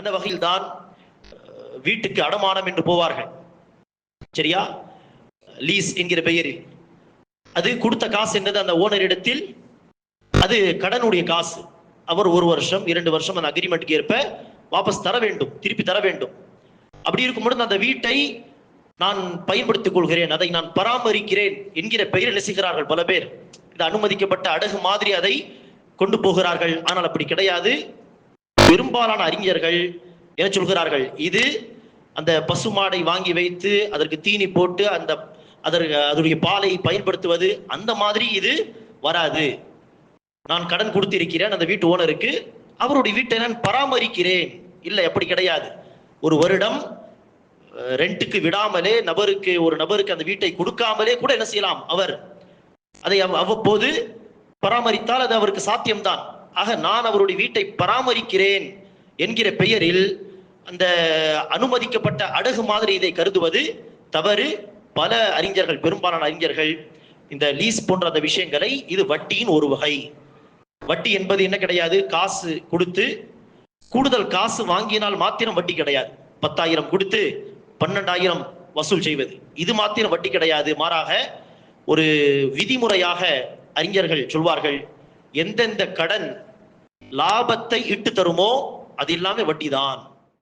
அந்த வகையில் தான் வீட்டுக்கு அடமானம் என்று போவார்கள். சரியா? லீஸ் என்கிற பெயரில். அது கொடுத்த காசு என்னது அந்த ஓனரிடத்தில் அது கடனுடைய காசு. அவர் ஒரு வருஷம் இரண்டு வருஷம் அந்த அக்ரிமெண்ட்டுக்கு ஏற்ப வாபஸ் தர வேண்டும் திருப்பி தர வேண்டும். அப்படி இருக்கும் பொழுது அந்த வீட்டை நான் பயன்படுத்திக் கொள்கிறேன் அதை நான் பராமரிக்கிறேன் என்கிற பெயர் நெசுகிறார்கள் பல பேர். இது அனுமதிக்கப்பட்ட அடகு மாதிரி அதை கொண்டு போகிறார்கள். ஆனால் அப்படி கிடையாது. பெரும்பாலான அறிஞர்கள் என்ன சொல்கிறார்கள்? இது அந்த பசுமாடை வாங்கி வைத்து அதற்கு தீனி போட்டு அந்த அதற்கு அதனுடைய பாலை பயன்படுத்துவது அந்த மாதிரி இது வராது. நான் கடன் கொடுத்திருக்கிறேன் அந்த வீட்டு ஓனருக்கு அவருடைய வீட்டை நான் பராமரிக்கிறேன். இல்லை அப்படி கிடையாது. ஒரு வருடம் ரெண்ட்டுக்கு ரெண்டுக்கு விடாமலே நபருக்கு ஒரு நபருக்கு அந்த வீட்டை கொடுக்காமலே கூட என்ன செய்யலாம்? அவர் அதை அவ்- அவ்வப்போது பராமரித்தால் அது அவருக்கு சாத்தியம்தான். ஆக நான் அவருடைய வீட்டை பராமரிக்கிறேன் என்கிற பெயரில் அந்த அனுமதிக்கப்பட்ட அடகு மாதிரி இதை கருதுவது தவறு. பல அறிஞர்கள் பெரும்பாலான அறிஞர்கள் இந்த லீஸ் போன்ற அந்த விஷயங்களை இது வட்டியின் ஒரு வகை. வட்டி என்பது என்ன கிடையாது? காசு கொடுத்து கூடுதல் காசு வாங்கினால் மாத்திரம் வட்டி கிடையாது. பத்தாயிரம் கொடுத்து பன்னெண்டாயிரம் வசூல் செய்வது. இது மாத்திரம் வட்டி கிடையாது. மாறாக ஒரு விதிமுறையாக அறிஞர்கள் சொல்வார்கள் எந்தெந்த கடன் லாபத்தை இட்டு தருமோ அது எல்லாமே வட்டிதான்.